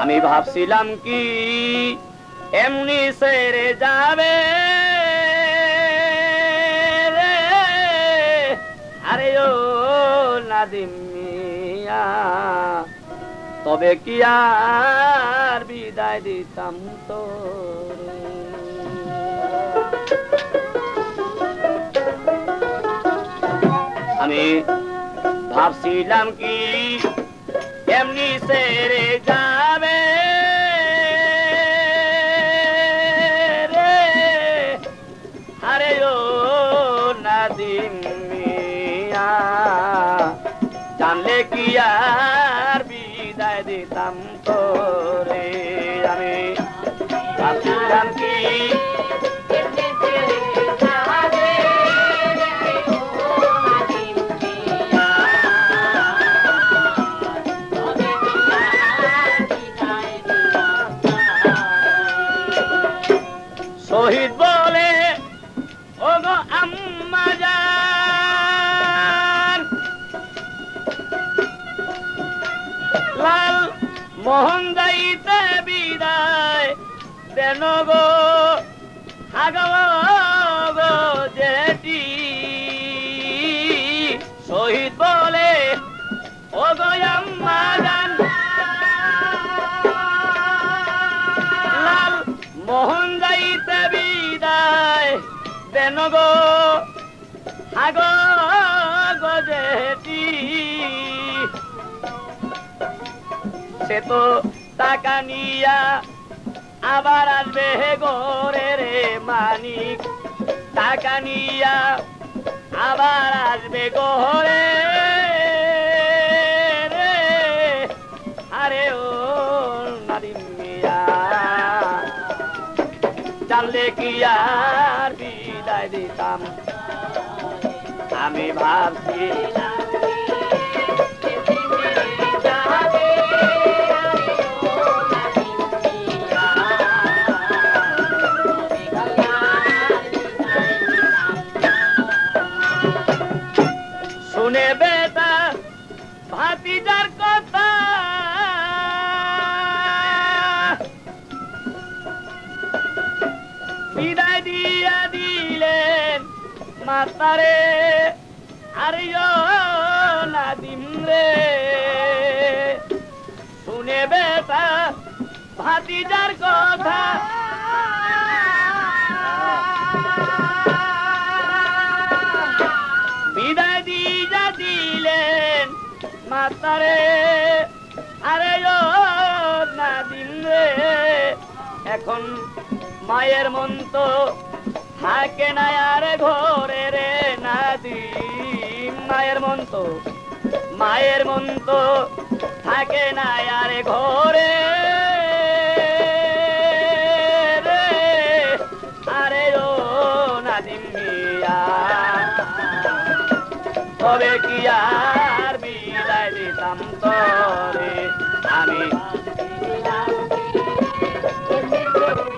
আমি ভাবছিলাম কি, এমনি সেরে যাবে আরে ও নাদিম তবে কি আর বিদায় দিতাম তো আমি ভাবছিলাম কি, এমনি সেরে যাবে জানলে কি আর? মোহন যাইতে বিদায়। দেন গো গো জেটি শহীদ বলে, ও গো আম্মা জান। লাল মোহন যাইতে বিদায়। দেন গো আগো সে তো টাকা নিয়া আবার আসবে হে গোরে রে মানিক। টাকা নিয়া আবার আসবে গোরে আরে ও নাদিম মিয়া, জানলে কি আর বিদায় দিতাম? আমি ভাবছি শুনে বেটা ভাতিজার কথা। বিদায় দিয়া দিলেন মাতারে আরে নাদিম রে। শুনে বেটা ভাতিজার কথা। বিদায় দিয়া দিলেন মাতারে। আরে নাদিম রে, এখন মায়ের মন তো থাকে না আর ঘরে রে নাদিম। মায়ের মন তো, মায়ের মন তো থাকে না আর ঘরে আরে ও নাদিম মিয়া। তবে কি আর মিলাই দিতাম আমি